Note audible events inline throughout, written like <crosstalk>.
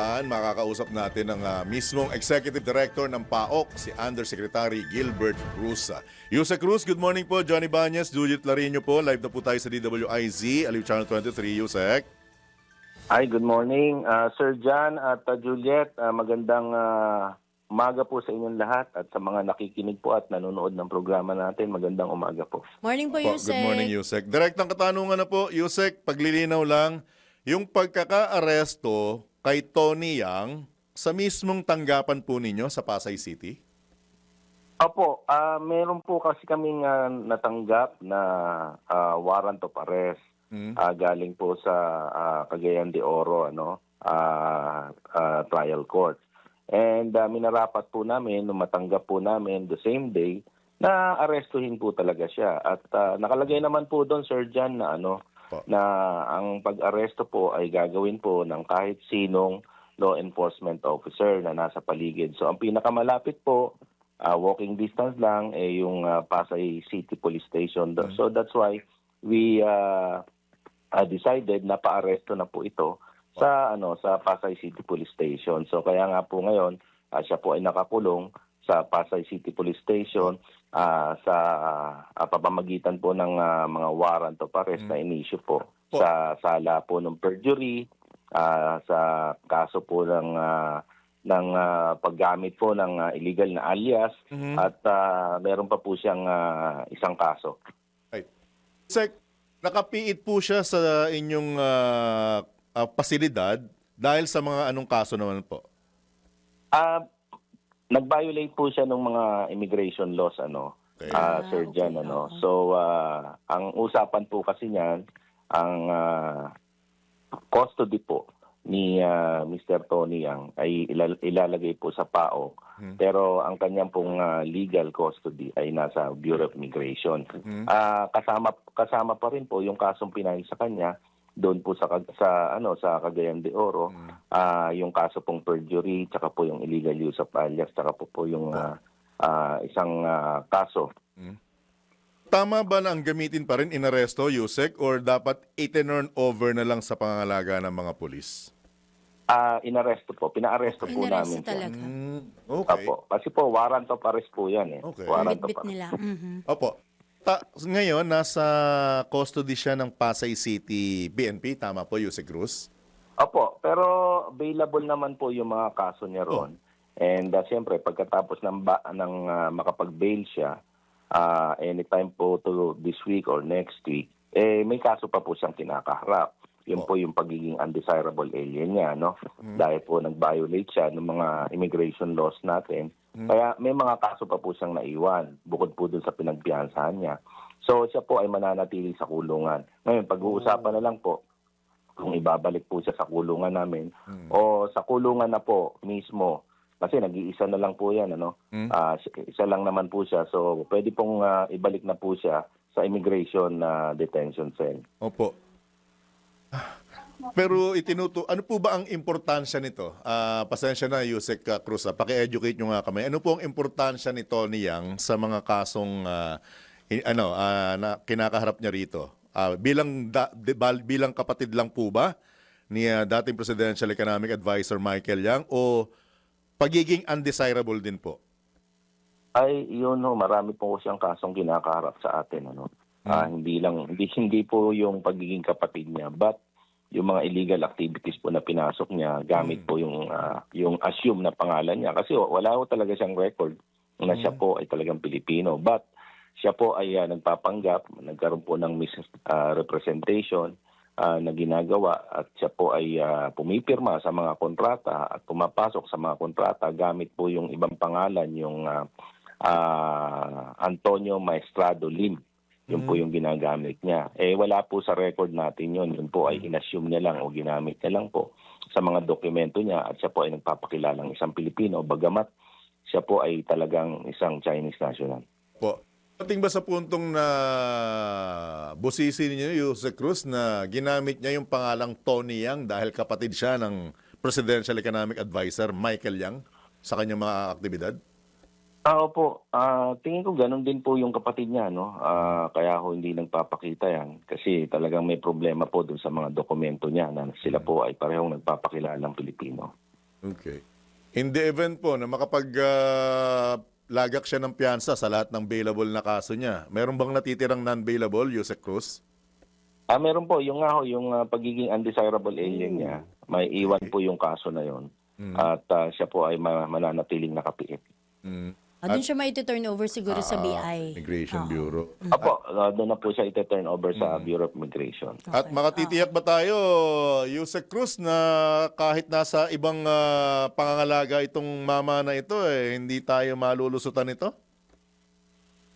Bulacan, makakausap natin ang ah, mismong Executive Director ng PAOK, si Undersecretary Gilbert Cruz. Yusek Cruz, good morning po. Johnny Banyas, Judith Larino po. Live na po tayo sa DWIZ, Aliw Channel 23, Yusek. Hi, good morning. Uh, Sir John at uh, Juliet, uh, magandang uh, umaga po sa inyong lahat at sa mga nakikinig po at nanonood ng programa natin, magandang umaga po. Morning po, Po, Yusek. good morning, Yusek. Direktang katanungan na po, Yusek, paglilinaw lang, yung pagkaka-aresto kay Tony Yang sa mismong tanggapan po ninyo sa Pasay City? Opo, ah meron po kasi kaming ah, natanggap na ah, warrant of arrest Mm. ah, galing po sa ah, Cagayan de Oro ano ah, ah, trial court. And ah, minarapat po namin matanggap po namin the same day na arestuhin po talaga siya. At ah, nakalagay naman po doon Sir John na ano Po. na ang pag-aresto po ay gagawin po ng kahit sinong law enforcement officer na nasa paligid. So ang pinakamalapit po ah, walking distance lang eh yung ah, Pasay City Police Station. So that's why we uh, uh, decided na paaresto na po ito sa ano sa Pasay City Police Station. So kaya nga po ngayon ah, siya po ay nakakulong sa Pasay City Police Station ah, sa ah, pamamagitan po ng ah, mga warrant of arrest na inisyu po Po. sa sala po ng perjury ah, sa kaso po ng ah, ng ah, paggamit po ng ah, illegal na alias Mhm. at ah, meron pa po siyang ah, isang kaso. Sek, nakapiit po siya sa inyong ah, ah, pasilidad dahil sa mga anong kaso naman po? Ah, nag-violate po siya ng mga immigration laws ano. Okay. Ah, Sir okay, Jan ano. oo. So ah, ang usapan po kasi niyan ang ah, custody po ni ah, Mr. Tony Yang ay ilal- ilalagay po sa PAO. Hmm. Pero ang kanyang pong ah, legal custody ay nasa Bureau of Immigration. Hmm. Ah, kasama kasama pa rin po yung kasong pinahil sa kanya doon po sa sa ano sa Cagayan de Oro Hmm. ah yung kaso pong perjury tsaka po yung illegal use of alias tsaka po po yung ah, ah, isang ah, kaso Tama ba na ang gamitin pa rin inaresto, Yusek, or dapat i-turn over na lang sa pangalaga ng mga pulis? ah inaresto po pinaaresto po Inaresto namin talaga. Mm, okay. Opo kasi po warrant of arrest po yan eh Okay. warrant of Bit-bit arrest nila. Mhm. Opo. Ta- ngayon, nasa custody siya ng Pasay City BNP. Tama po, Yusek Cruz? Opo, pero available naman po yung mga kaso niya ron. And uh, siyempre, pagkatapos ng, ba- ng ah, makapag-bail siya, ah, anytime po to this week or next week, eh, may kaso pa po siyang kinakaharap. Yun po yung pagiging undesirable alien niya, no? Dahil po nag-violate siya ng mga immigration laws natin. Kaya may mga kaso pa po siyang naiwan, bukod po dun sa pinagpiyansahan niya. So siya po ay mananatili sa kulungan. Ngayon, pag-uusapan na lang po, kung ibabalik po siya sa kulungan namin o sa kulungan na po mismo kasi nag-iisa na lang po yan ano Mm. Ah, isa lang naman po siya so pwede pong ah, ibalik na po siya sa immigration na detention cell Opo. Pero itinuto, ano po ba ang importansya nito? Ah, pasensya na, Yusek ah, Cruz. ah, Paki-educate nyo nga kami. Ano po ang importansya ni Tony Yang sa mga kasong ah, hi- ano, ah, na kinakaharap niya rito? Ah, bilang, da- di- bal- bilang kapatid lang po ba ni ah, dating Presidential Economic Advisor Michael Yang o pagiging undesirable din po? ay yun ho marami po siyang kasong kinakaharap sa atin ano Ah, hindi lang hindi hindi po yung pagiging kapatid niya but yung mga illegal activities po na pinasok niya gamit po yung ah, yung assume na pangalan niya. Kasi wala ho talaga siyang record na siya po ay talagang Pilipino. But siya po ay ah, nagpapanggap nagkaroon po ng misrepresentation ah, na ginagawa at siya po ay ah, pumipirma sa mga kontrata at pumapasok sa mga kontrata gamit po yung ibang pangalan yung ah, ah, Antonio Maestrado Lim. Yun po yung ginagamit niya. Eh wala po sa record natin yun. Yun po ay inassume niya lang o ginamit niya lang po sa mga dokumento niya at siya po ay nagpapakilalang isang Pilipino bagamat siya po ay talagang isang Chinese national. Po. Pating ba sa puntong na busisi ninyo, Jose Cruz, na ginamit niya yung pangalang Tony Yang dahil kapatid siya ng Presidential Economic Advisor Michael Yang sa kanyang mga aktibidad? Ah, opo. Ah, tingin ko ganun din po yung kapatid niya, no? Ah, kaya ho hindi nagpapakita yan. Kasi talagang may problema po dun sa mga dokumento niya na sila po ay parehong nagpapakilalang Pilipino. Okay. In the event po na makapag ah, lagak siya ng piyansa sa lahat ng bailable na kaso niya, meron bang natitirang non-bailable, Yusek Cruz? Ah, meron po, yung nga ho, yung ah, pagiging undesirable alien niya, may iwan po yung kaso na yon. At ah, siya po ay ma- mananatiling nakapiit. Mm. Ah, doon siya may turn over siguro sa Ah, BI. Immigration Bureau. Opo, ah, doon na po siya ite-turn over sa Bureau of Immigration. At makatitiyak ba tayo, Yusek Cruz, na kahit nasa ibang ah, pangangalaga itong mama na ito, eh, hindi tayo malulusutan ito?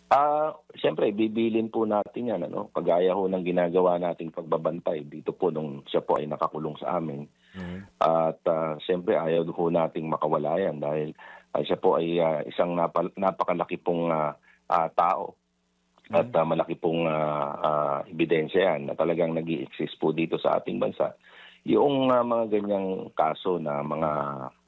Ah, siyempre bibilin po natin 'yan ano, kagaya ho ng ginagawa nating pagbabantay dito po nung siya po ay nakakulong sa amin. At ah, siyempre ayaw ho nating makawala yan dahil ah, siya po ay ah, isang napa- napakalaki pong ah, ah, tao. At ah, malaki pong ah, ah, ebidensya yan na talagang nag exist po dito sa ating bansa. Yung ah, mga ganyang kaso na mga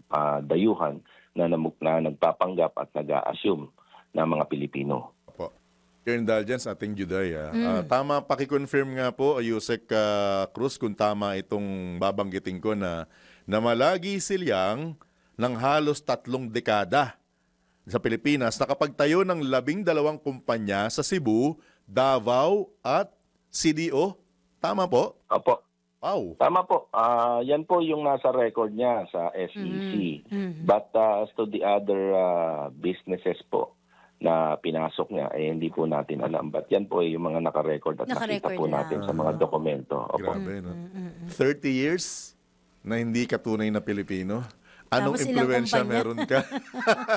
ah, dayuhan na, namuk- na nagpapanggap at nag-a-assume na mga Pilipino. Opo. Your indulgence, ating Juday. ah. Ah, tama, pakiconfirm nga po, Yusek ah, Cruz, kung tama itong babanggitin ko na, na malagi silyang ng halos tatlong dekada sa Pilipinas nakapagtayo ng labing dalawang kumpanya sa Cebu, Davao at CDO. Tama po? Opo, Wow. Tama po. Ah, yan po yung nasa record niya sa SEC. But ah, as to the other ah, businesses po na pinasok niya, eh hindi po natin alam. But yan po ay yung mga naka-record at nakita Naka-record po lang. natin sa mga dokumento. Opo. Grabe, no? 30 years na hindi ka tunay na Pilipino. Anong impluensya meron ka?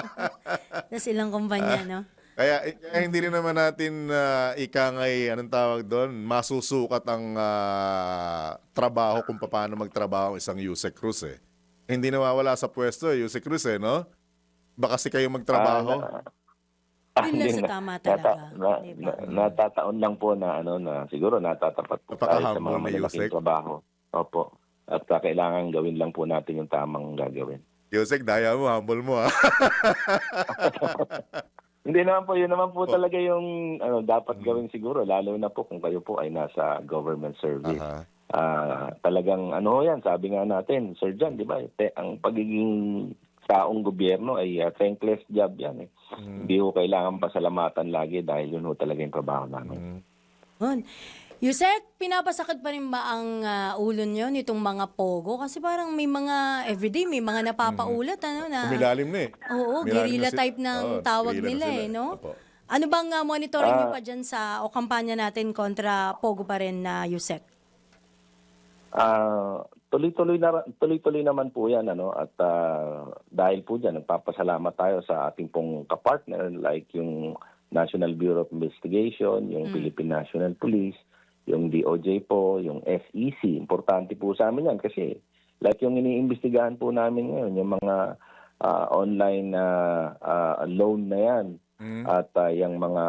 <laughs> Tapos ilang kumpanya, no? Kaya, eh, kaya hindi rin naman natin uh, ikangay, anong tawag doon, masusukat ang ah, trabaho kung paano magtrabaho ang isang Yusek Cruz eh. Hindi nawawala sa pwesto eh, Yusek Cruz eh, no? Baka si kayo magtrabaho. Ah, Yun lang hindi sa na- tama nata- talaga, na- di ba? na- natataon lang po na ano na siguro natatapat po tayo sa mga malalaking trabaho. Opo. At ah, kailangan gawin lang po natin yung tamang gagawin. Yusek, daya mo, humble mo ah. <laughs> Hindi naman po, yun naman po Oh. talaga yung ano, dapat Mm. gawin siguro, lalo na po kung kayo po ay nasa government service. Aha. Ah, talagang ano yan, sabi nga natin, Sir John, di ba? te- ang pagiging taong gobyerno ay ah, thankless job yan. Eh. Mm. Hindi ko kailangan pasalamatan lagi dahil yun ho talaga yung trabaho namin. Mm. Yusek, pinapasakit pa rin ba ang ah, ulo nyo nitong mga pogo? Kasi parang may mga, everyday may mga napapaulat, ano na. Umilalim na eh. Oo, Umilalim guerrilla na si- type ng Oo, tawag guerrilla na nila sila. eh, no? Opo. Ano bang uh, monitoring nyo Ah. pa dyan sa, o kampanya natin kontra Pogo pa rin na Yusek? Ah, tuloy-tuloy na tuloy-tuloy naman po 'yan ano at ah, dahil po diyan nagpapasalamat tayo sa ating pong kapartner like yung National Bureau of Investigation, yung Philippine National Police, yung DOJ po, yung SEC. Importante po sa amin 'yan kasi like yung iniimbestigahan po namin ngayon yung mga ah, online na ah, loan na 'yan Mm. at ah, yung mga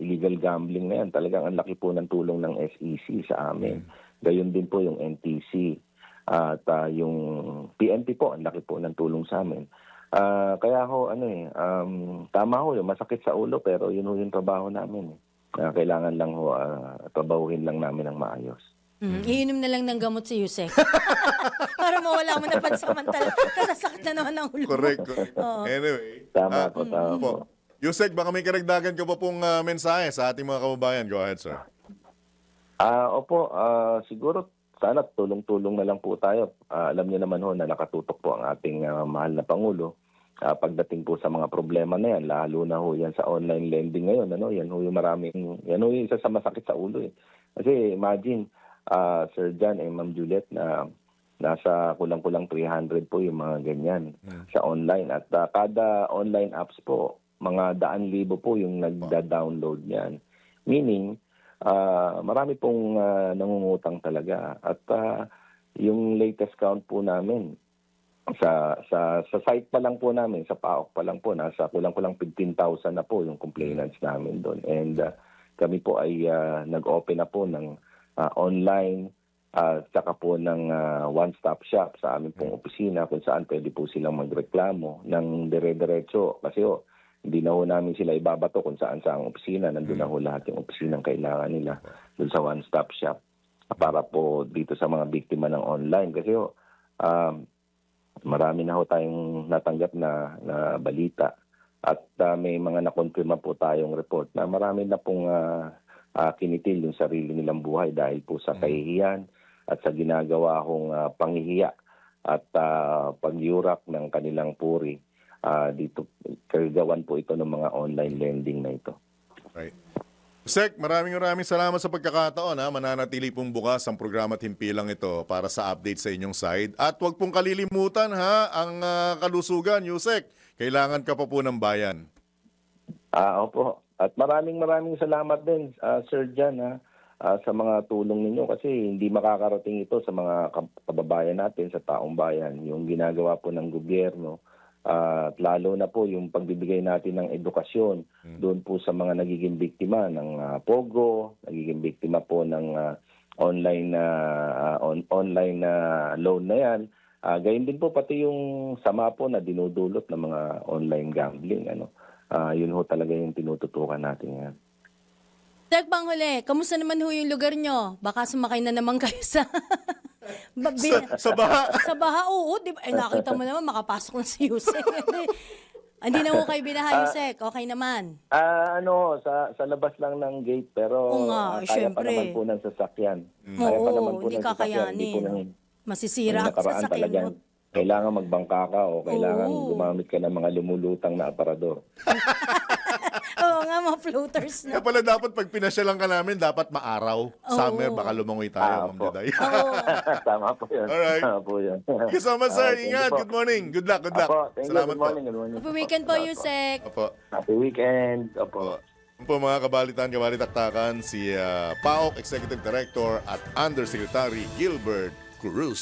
illegal gambling na yan, talagang ang laki po ng tulong ng SEC sa amin. Gayon din po yung NTC at ah, yung PNP po, ang laki po ng tulong sa amin. Ah, kaya ho, ano eh, um, tama ho, yung masakit sa ulo pero yun ho yung trabaho namin. Eh. Ah, kailangan lang ho, ah, trabahuhin lang namin ng maayos. Mm. Iinom na lang ng gamot si Yusek. <laughs> Para mawala mo na pansamantala. <laughs> Kasasakit na naman ang ulo. Correct. <laughs> correct. Anyway. Tama ah, po, tama po. po. Yusek, baka may karagdagan ka pa pong ah, mensahe sa ating mga kababayan. Go ahead, sir. Ah, opo, ah, siguro sana tulong-tulong na lang po tayo. Ah, alam niyo naman ho na nakatutok po ang ating ah, mahal na pangulo. Ah, pagdating po sa mga problema na yan, lalo na ho yan sa online lending ngayon, ano, yan ho yung maraming, yan ho yung isa sa masakit sa ulo eh. Kasi imagine, ah, Sir John and Ma'am Juliet na nasa kulang-kulang 300 po yung mga ganyan sa online. At ah, kada online apps po, mga daan libo po yung nagda-download niyan. Meaning, ah, marami pong ah, nangungutang talaga. At ah, yung latest count po namin, sa sa sa site pa lang po namin, sa PAOK pa lang po, nasa kulang-kulang 15,000 na po yung complainants namin doon. And ah, kami po ay ah, nag-open na po ng ah, online at saka po ng ah, one-stop shop sa aming pong opisina kung saan pwede po silang magreklamo ng dire-diretso. Kasi oh, hindi na ho namin sila ibabato kung saan sa ang opisina. Nandun na ho lahat yung opisina kailangan nila doon sa one-stop shop para po dito sa mga biktima ng online. Kasi ho, um, marami na ho tayong natanggap na, na balita at ah, may mga nakonfirma po tayong report na marami na pong ah, ah, kinitil yung sarili nilang buhay dahil po sa kahihiyan at sa ginagawa kong ah, panghihiya at ah, pagyurak ng kanilang puri. Ah, dito, kagawan po ito ng mga online lending na ito. Right. Sek, maraming maraming salamat sa pagkakataon. Ha? Mananatili pong bukas ang programa at himpilang ito para sa update sa inyong side. At huwag pong kalilimutan ha, ang ah, kalusugan, Yusek. Kailangan ka pa po ng bayan. Ah, opo. At maraming maraming salamat din, ah, Sir Jan, ha, ah, sa mga tulong ninyo kasi hindi makakarating ito sa mga kab- kababayan natin, sa taong bayan. Yung ginagawa po ng gobyerno, ah, at lalo na po yung pagbibigay natin ng edukasyon doon po sa mga nagiging biktima ng ah, POGO, nagiging biktima po ng ah, online na ah, on- online na loan na yan. Ah, gayon din po pati yung sama po na dinudulot ng mga online gambling ano. Ah, yun ho talaga yung tinututukan natin yan. Sek, panghuli, kamusta naman ho yung lugar nyo? Baka sumakay na naman kayo sa... <laughs> Sa, sa baha. sa baha, oo. Di ba? Eh, nakita mo naman, makapasok na si Yusek. <laughs> Hindi. Na ho kayo binaha, Yusek. Okay naman. Ah, ano, sa sa labas lang ng gate pero Oo nga, ah, kaya syempre. pa naman po ng sasakyan. Kaya pa Oo, naman po hindi ng sasakyan, hindi po kakayanin. Masisira Ang nakaraan sasakyan mo. kailangan magbangka ka o kailangan Oo. gumamit ka ng mga lumulutang na aparador. <laughs> Mga floaters Kaya na. pala dapat pag pinasyalan ka namin, dapat maaraw. Summer, baka lumangoy tayo, Ah, Ma'am. Diday. Oo. <laughs> Tama po yun. Alright. Tama po yun. Thank you so much, sir. You Ingat. Good morning. Good luck, good luck. Apo, thank you. Salamat Good morning. Good morning. Happy weekend po, Yusek. po. Opo. Happy weekend. Opo. Po. Yun po mga kabalitan, kabalitaktakan, si ah, PAOK Executive Director at Undersecretary Gilbert Cruz.